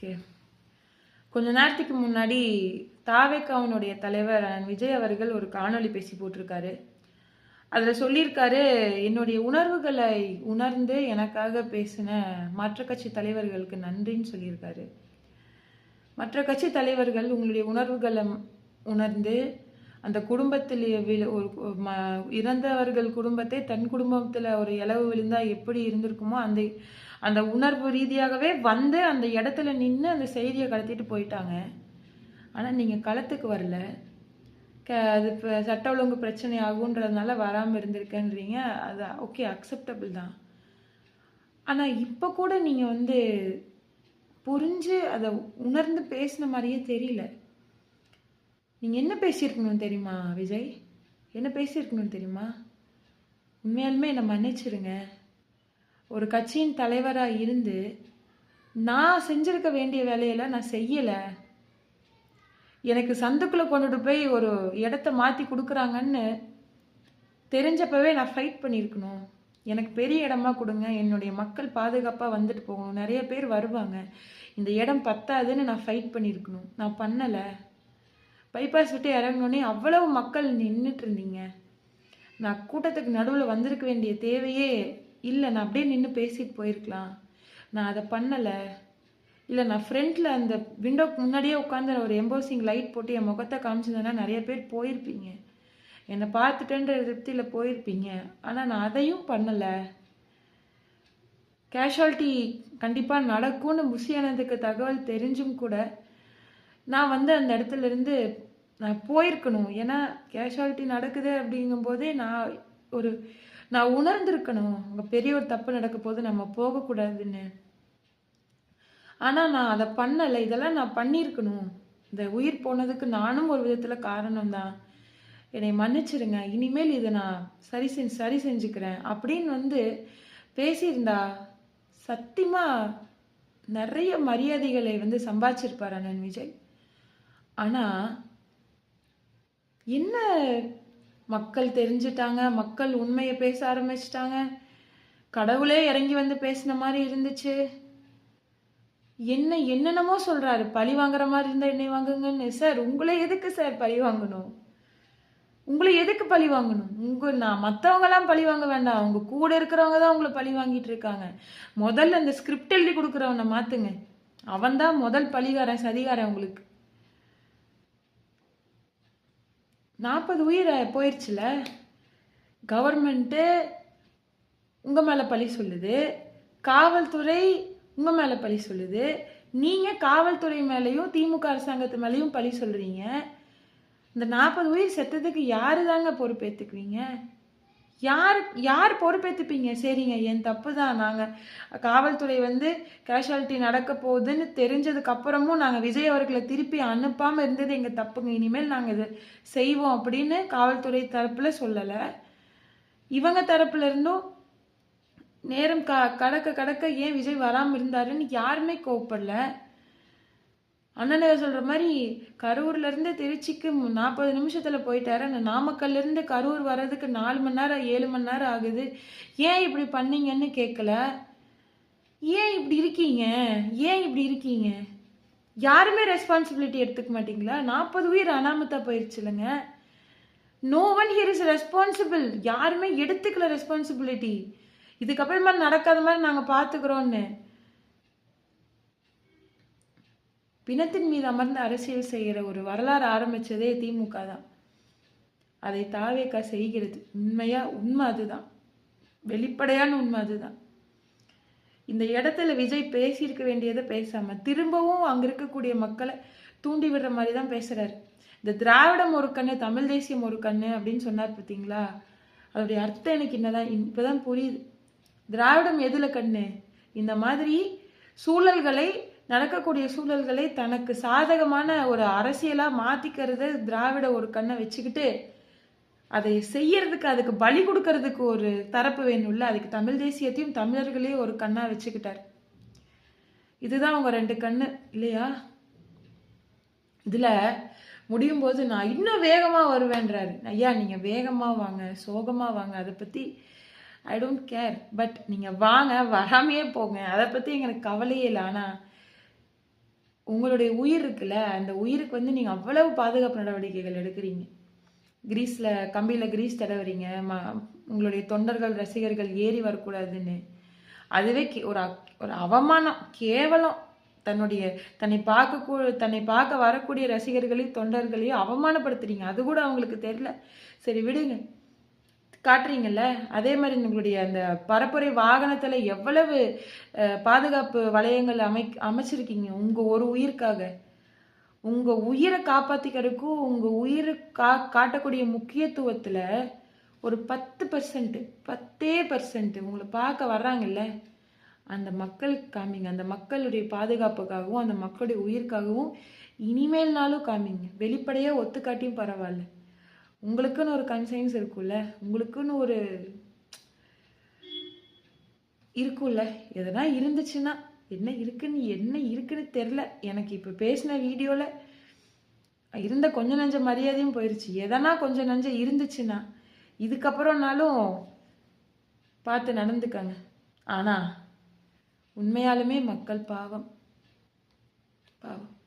Okay கொஞ்ச நேரத்துக்கு முன்னாடி தாவேக்காவுனுடைய தலைவர் விஜய் அவர்கள் ஒரு காணொளி பேசி போட்டிருக்காரு. அதில் சொல்லியிருக்காரு என்னுடைய உணர்வுகளை உணர்ந்து எனக்காக பேசின மற்ற கட்சி தலைவர்களுக்கு நன்றின்னு சொல்லியிருக்காரு. மற்ற கட்சி தலைவர்கள் உங்களுடைய உணர்வுகளை உணர்ந்து அந்த குடும்பத்தில் ஒரு ம இறந்தவர்கள் குடும்பத்தை தன் குடும்பத்தில் ஒரு இளவு விழுந்தால் எப்படி இருந்திருக்குமோ அந்த அந்த உணர்வு ரீதியாகவே வந்து அந்த இடத்துல நின்று அந்த செய்தியை கடத்திட்டு போயிட்டாங்க. ஆனால் நீங்கள் களத்துக்கு வரல. க அது இப்போ சட்ட ஒழுங்கு பிரச்சனை ஆகுன்றதுனால வராமல் இருந்திருக்கேன்றீங்க. அது ஓகே அக்செப்டபிள் தான். ஆனால் இப்போ கூட நீங்கள் வந்து புரிஞ்சு அதை உணர்ந்து பேசின மாதிரியே தெரியல. நீங்கள் என்ன பேசியிருக்கணும் தெரியுமா விஜய்? என்ன பேசியிருக்கணும் தெரியுமா? உண்மையாலுமே என்னை மன்னிச்சிருங்க. ஒரு கட்சியின் தலைவராக இருந்து நான் செஞ்சிருக்க வேண்டிய வேலையில நான் செய்யலை. எனக்கு சந்துக்குள்ளே கொண்டுட்டு போய் ஒரு இடத்த மாற்றி கொடுக்குறாங்கன்னு தெரிஞ்சப்பவே நான் ஃபைட் பண்ணியிருக்கணும். எனக்கு பெரிய இடமா கொடுங்க. என்னுடைய மக்கள் பாதுகாப்பாக வந்துட்டு போகணும். நிறைய பேர் வருவாங்க. இந்த இடம் பத்தாதுன்னு நான் ஃபைட் பண்ணியிருக்கணும். நான் பண்ணலை. பைபாஸ் விட்டு இறங்கினோடனே அவ்வளவு மக்கள் நின்றுட்டு இருந்தீங்க. நான் கூட்டத்துக்கு நடுவில் வந்திருக்க வேண்டிய தேவையே இல்லை நான் அப்படியே நின்று பேசிட்டு போயிருக்கலாம். நான் அதை பண்ணலை. இல்லை நான் ஃப்ரண்ட்டில் அந்த விண்டோக்கு முன்னாடியே உட்காந்து ஒரு எம்போசிங் லைட் போட்டு என் முகத்தை காமிச்சிருந்தேன்னா நிறைய பேர் போயிருப்பீங்க. என்னை பார்த்துட்டேன்ற திருப்தியில் போயிருப்பீங்க. ஆனால் நான் அதையும் பண்ணலை. கேஷுவாலிட்டி கண்டிப்பாக நடக்கும்னு முசியானதுக்கு தகவல் தெரிஞ்சும் கூட நான் வந்து அந்த இடத்துலேருந்து நான் போயிருக்கணும். ஏன்னா கேஷுவாலிட்டி நடக்குது அப்படிங்கும்போதே நான் ஒரு நான் உணர்ந்திருக்கணும். அங்கே பெரிய ஒரு தப்பு நடக்க போது நம்ம போகக்கூடாதுன்னு. ஆனால் நான் அதை பண்ணலை. இதெல்லாம் நான் பண்ணியிருக்கணும். இந்த உயிர் போனதுக்கு நானும் ஒரு விதத்தில் காரணம்தான். என்னை மன்னிச்சிருங்க. இனிமேல் இதை நான் சரி செஞ்சு சரி செஞ்சுக்கிறேன். அப்படின்னு வந்து பேசியிருந்தா சத்தியமாக நிறைய மரியாதைகளை வந்து சம்பாதிச்சிருப்பார் அண்ணன் விஜய். ஆனால் என்ன மக்கள் தெரிஞ்சிட்டாங்க மக்கள் உண்மையை பேச ஆரம்பிச்சிட்டாங்க. கடவுளே இறங்கி வந்து பேசின மாதிரி இருந்துச்சு. என்ன என்னென்னமோ சொல்றாரு. பழி வாங்குற மாதிரி இருந்தா என்னை வாங்குங்கன்னு. சார் உங்களை எதுக்கு சார் பழி வாங்கணும்? உங்களை எதுக்கு பழி வாங்கணும்? உங்க நான் மற்றவங்கலாம் பழி வாங்க வேண்டாம். அவங்க கூட இருக்கிறவங்க தான் உங்களை பழி வாங்கிட்டு இருக்காங்க. முதல்ல அந்த ஸ்கிரிப்ட் எழுதி கொடுக்குறவனை மாத்துங்க. அவன் தான் முதல் பழிகாரன் சதிகாரன் உங்களுக்கு. நாற்பது உயிர் போயிடுச்சுல கவர்மெண்ட்டு உங்கள் மேலே பழி சொல்லுது. காவல்துறை உங்கள் மேலே பழி சொல்லுது. நீங்கள் காவல்துறை மேலேயும் திமுக அரசாங்கத்து மேலேயும் பழி சொல்கிறீங்க இந்த நாற்பது உயிர் செத்ததுக்கு யாரு தாங்க பொறுப்பேற்றுக்குவீங்க யார் யார் பொறுப்பேற்றுப்பீங்க சரிங்க என் தப்பு தான் நாங்கள் காவல்துறை வந்து கேஷுவாலிட்டி நடக்க போகுதுன்னு தெரிஞ்சதுக்கப்புறமும் நாங்கள் விஜய் அவர்களை திருப்பி அனுப்பாமல் இருந்தது எங்கள் தப்புங்க. இனிமேல் நாங்கள் இதை செய்வோம் அப்படின்னு காவல்துறை தரப்பில் சொல்லலை. இவங்க தரப்புல இருந்தும் நேரம் க கடக்க கடக்க ஏன் விஜய் வராமல் இருந்தாருன்னு யாருமே கோவப்படல. அண்ணன் சொல்ற மாதிரி கரூர்ல இருந்து திருச்சிக்கு நாற்பது நிமிஷத்துல போயிட்டாரு. அந்த நாமக்கல்ல இருந்து கரூர் வர்றதுக்கு நாலு மணி நேரம் ஏழு மணி நேரம் ஆகுது. ஏன் இப்படி பண்ணீங்கன்னு கேட்கல ஏன் இப்படி இருக்கீங்க? ஏன் இப்படி இருக்கீங்க? யாருமே ரெஸ்பான்சிபிலிட்டி எடுத்துக்க மாட்டீங்களா? நாற்பது உயிர் அனாமத்தா போயிருச்சு இல்லைங்க no one here is responsible யாருமே எடுத்துக்கல ரெஸ்பான்சிபிலிட்டி இதுக்கப்புறமா நடக்காத மாதிரி நாங்கள் பார்த்துக்குறோன்னு பிணத்தின் மீது அமர்ந்து அரசியல் செய்கிற ஒரு வரலாறு ஆரம்பிச்சதே திமுக தான். அதை தாவேக்கா செய்கிறது. உண்மையாக உண்மை அதுதான். வெளிப்படையான உண்மை அதுதான். இந்த இடத்துல விஜய் பேசியிருக்க வேண்டியதை பேசாமல் திரும்பவும் அங்கே இருக்கக்கூடிய மக்களை தூண்டி விடுற மாதிரி தான் பேசுகிறாரு இந்த திராவிடம் ஒரு கண்ணு தமிழ் தேசியம் ஒரு கண்ணு அப்படின்னு சொன்னார் பார்த்தீங்களா? அதோடைய அர்த்தம் எனக்கு என்னதான்? இப்போதான் புரியுது. திராவிடம் எதில் கண்ணு? இந்த மாதிரி சூழல்களை நடக்கக்கூடிய சூழல்களை தனக்கு சாதகமான ஒரு அரசியலாக மாற்றிக்கிறது திராவிட ஒரு கண்ணை வச்சுக்கிட்டு அதை செய்யறதுக்கு அதுக்கு பலி கொடுக்கறதுக்கு ஒரு தரப்பு வேணும்ல? அதுக்கு தமிழ் தேசியத்தையும் தமிழர்களே ஒரு கண்ணாக வச்சுக்கிட்டார். இதுதான் அவங்க ரெண்டு கண்ணு இல்லையா? இதில் முடியும் போது நான் இன்னும் வேகமாக வருவேன்றாரு. ஐயா நீங்கள் வேகமாக வாங்க சோகமாக வாங்க. அதை பற்றி ஐ டோன்ட் கேர் பட் நீங்கள் வாங்க வராமையே போங்க. அதை பற்றி எங்களுக்கு கவலையே இல்லை. ஆனால் உங்களுடைய உயிர் இருக்குல்ல அந்த உயிருக்கு வந்து நீங்கள் அவ்வளவு பாதுகாப்பு நடவடிக்கைகள் எடுக்கிறீங்க. கிரீஸில் கம்பியில் கிரீஸ் தடவுறீங்க ம உங்களுடைய தொண்டர்கள் ரசிகர்கள் ஏறி வரக்கூடாதுன்னு. அதுவே ஒரு அக்- ஒரு அவமானம். கேவலம். தன்னுடைய தன்னை பார்க்க தன்னை பார்க்க வரக்கூடிய ரசிகர்களையும் தொண்டர்களையும் அவமானப்படுத்துறீங்க. அது கூட அவங்களுக்கு தெரியல. சரி விடுங்க. காட்டுறீங்கல்ல? அதே மாதிரி உங்களுடைய அந்த பரப்புரை வாகனத்தில் எவ்வளவு பாதுகாப்பு வளையங்கள் அமை அமைச்சிருக்கீங்க? உங்கள் ஒரு உயிருக்காக. உங்கள் உயிரை காப்பாற்றிக்கிறதுக்கும் உங்கள் உயிரை கா காட்டக்கூடிய முக்கியத்துவத்தில் ஒரு பத்து பர்சன்ட்டு பத்தே பர்சன்ட்டு உங்களை பார்க்க வர்றாங்கல்ல? அந்த மக்களுக்கு காமிங்க. அந்த மக்களுடைய பாதுகாப்புக்காகவும் அந்த மக்களுடைய உயிருக்காகவும் இனிமேல்னாலும் காமிங்க. வெளிப்படையாக ஒத்துக்காட்டியும் பரவாயில்ல. உங்களுக்குன்னு ஒரு கன்சைன்ஸ் இருக்கும்ல உங்களுக்குன்னு ஒரு இருக்கும்ல எதனா இருந்துச்சுன்னா என்ன இருக்குன்னு என்ன இருக்குன்னு தெரில எனக்கு இப்போ பேசின வீடியோவில் இருந்த கொஞ்ச நஞ்ச மரியாதையும் போயிடுச்சு எதனா கொஞ்சம் நஞ்சம் இருந்துச்சுன்னா இதுக்கப்புறம்னாலும் பார்த்து நடந்துக்கங்க. ஆனால் உண்மையாலுமே மக்கள் பாவம். பாவம்.